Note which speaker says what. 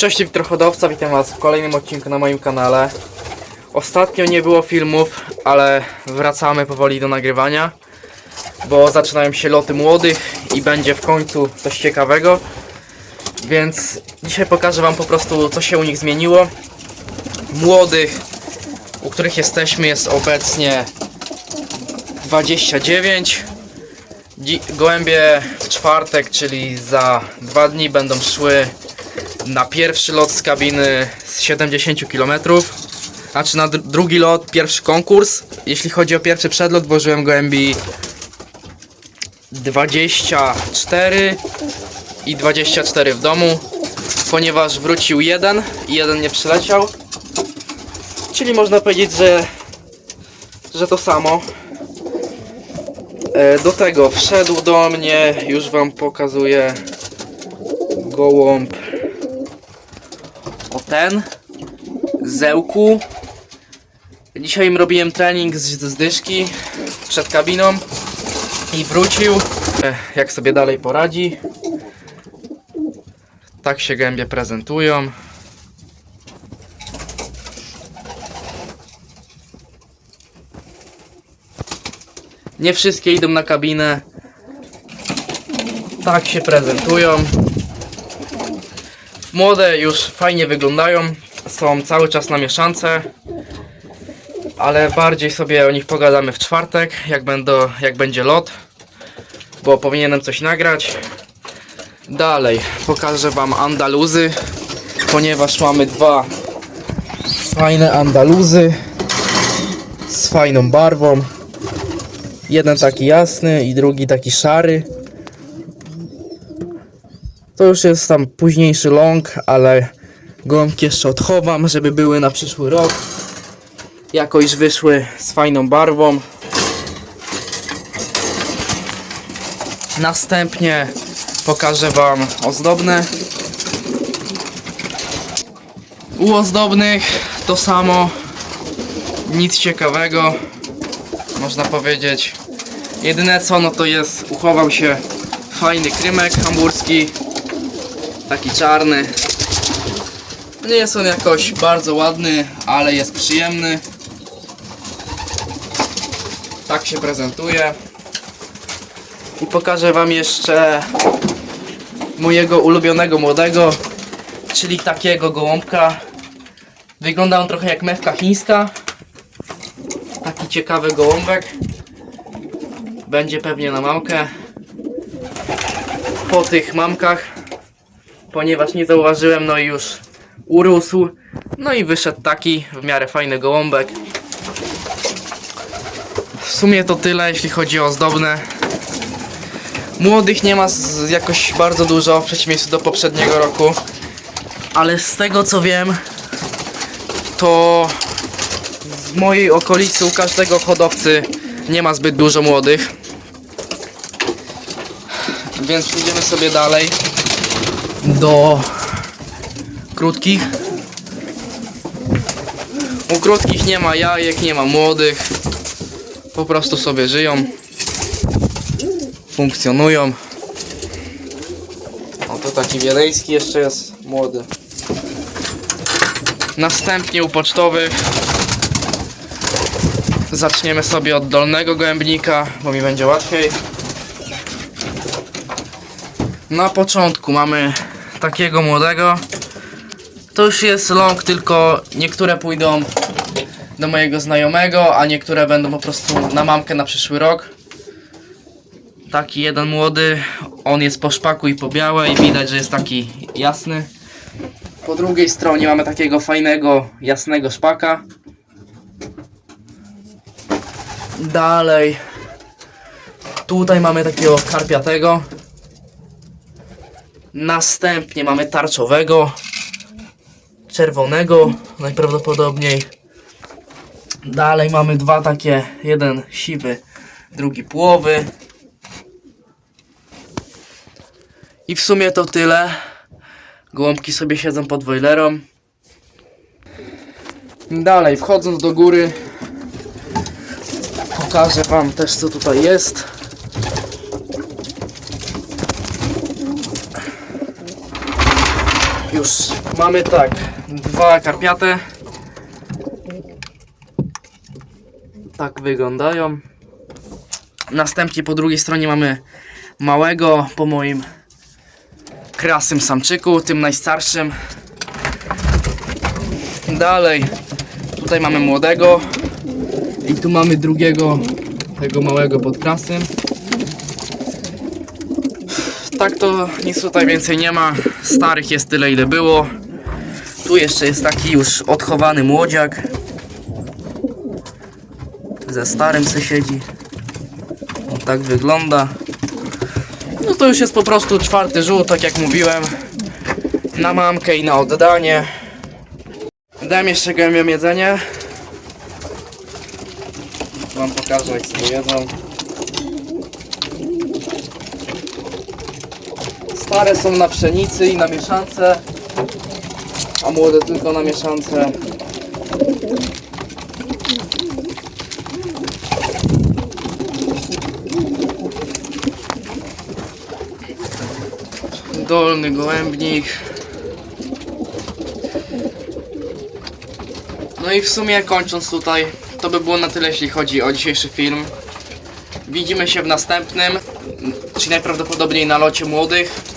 Speaker 1: Cześć Wiktor Hodowca, witam was w kolejnym odcinku na moim kanale. Ostatnio nie było filmów, ale wracamy powoli do nagrywania, bo zaczynają się loty młodych i będzie w końcu coś ciekawego. Więc dzisiaj pokażę wam po prostu co się u nich zmieniło. Młodych, u których jesteśmy jest obecnie 29. Dzi- Gołębie w czwartek, czyli za dwa dni będą szły na pierwszy lot z kabiny z 70 km. Znaczy na dr- drugi lot, pierwszy konkurs. Jeśli chodzi o pierwszy przedlot, włożyłem gołębi 24 i 24 w domu, ponieważ wrócił jeden i jeden nie przyleciał. Czyli można powiedzieć, że, że to samo. E, Do tego wszedł do mnie, już wam pokazuję gołąb o ten. Zełku. Dzisiaj im robiłem trening z, z dyszki przed kabiną i wrócił. E, jak sobie dalej poradzi. Tak się gębie prezentują. Nie wszystkie idą na kabinę. Tak się prezentują Młode już fajnie wyglądają, są cały czas na mieszance, ale bardziej sobie o nich pogadamy w czwartek, jak, będą, jak będzie lot, bo powinienem coś nagrać. Dalej pokażę Wam Andaluzy, ponieważ mamy dwa fajne Andaluzy z fajną barwą. Jeden taki jasny i drugi taki szary. To już jest tam późniejszy long, ale gąbki jeszcze odchowam, żeby były na przyszły rok. Jakoś wyszły z fajną barwą. Następnie pokażę Wam ozdobne. U ozdobnych to samo. Nic ciekawego, można powiedzieć. Jedyne co, no to jest, uchował się fajny krymek hamburski taki czarny. Nie jest on jakoś bardzo ładny, ale jest przyjemny. Tak się prezentuje. I pokażę Wam jeszcze mojego ulubionego młodego, czyli takiego gołąbka. Wygląda on trochę jak mewka chińska. Taki ciekawy gołąbek. Będzie pewnie na małkę. Po tych mamkach ponieważ nie zauważyłem, no i już urósł. No i wyszedł taki w miarę fajny gołąbek. W sumie to tyle, jeśli chodzi o ozdobne. Młodych nie ma z, jakoś bardzo dużo w przeciwieństwie do poprzedniego roku. Ale z tego co wiem, to w mojej okolicy u każdego hodowcy nie ma zbyt dużo młodych. Więc przejdziemy sobie dalej do krótkich. U krótkich nie ma jajek, nie ma młodych. Po prostu sobie żyją. Funkcjonują. O to taki wiedeński jeszcze jest młody. Następnie u pocztowych zaczniemy sobie od dolnego gołębnika, bo mi będzie łatwiej. Na początku mamy takiego młodego. To już jest long, tylko niektóre pójdą do mojego znajomego, a niektóre będą po prostu na mamkę na przyszły rok. Taki jeden młody, on jest po szpaku i po białej, widać, że jest taki jasny. Po drugiej stronie mamy takiego fajnego, jasnego szpaka. Dalej. Tutaj mamy takiego karpiatego. Następnie mamy tarczowego, czerwonego najprawdopodobniej. Dalej mamy dwa takie, jeden siwy, drugi płowy. I w sumie to tyle. Gołąbki sobie siedzą pod wojlerą. Dalej, wchodząc do góry, pokażę Wam też co tutaj jest. Już mamy tak, dwa karpiate. Tak wyglądają. Następnie po drugiej stronie mamy małego po moim krasym samczyku, tym najstarszym. Dalej, tutaj mamy młodego i tu mamy drugiego, tego małego pod krasym. Tak to nic tutaj więcej nie ma. Starych jest tyle ile było. Tu jeszcze jest taki już odchowany młodziak. Ze starym se siedzi. On tak wygląda. No to już jest po prostu czwarty żółt, tak jak mówiłem. Na mamkę i na oddanie. Dam jeszcze gębiom jedzenie. Wam pokażę jak sobie jedzą. Stare są na pszenicy i na mieszance, a młode tylko na mieszance. Dolny gołębnik. No i w sumie kończąc tutaj, to by było na tyle jeśli chodzi o dzisiejszy film. Widzimy się w następnym, czyli najprawdopodobniej na locie młodych.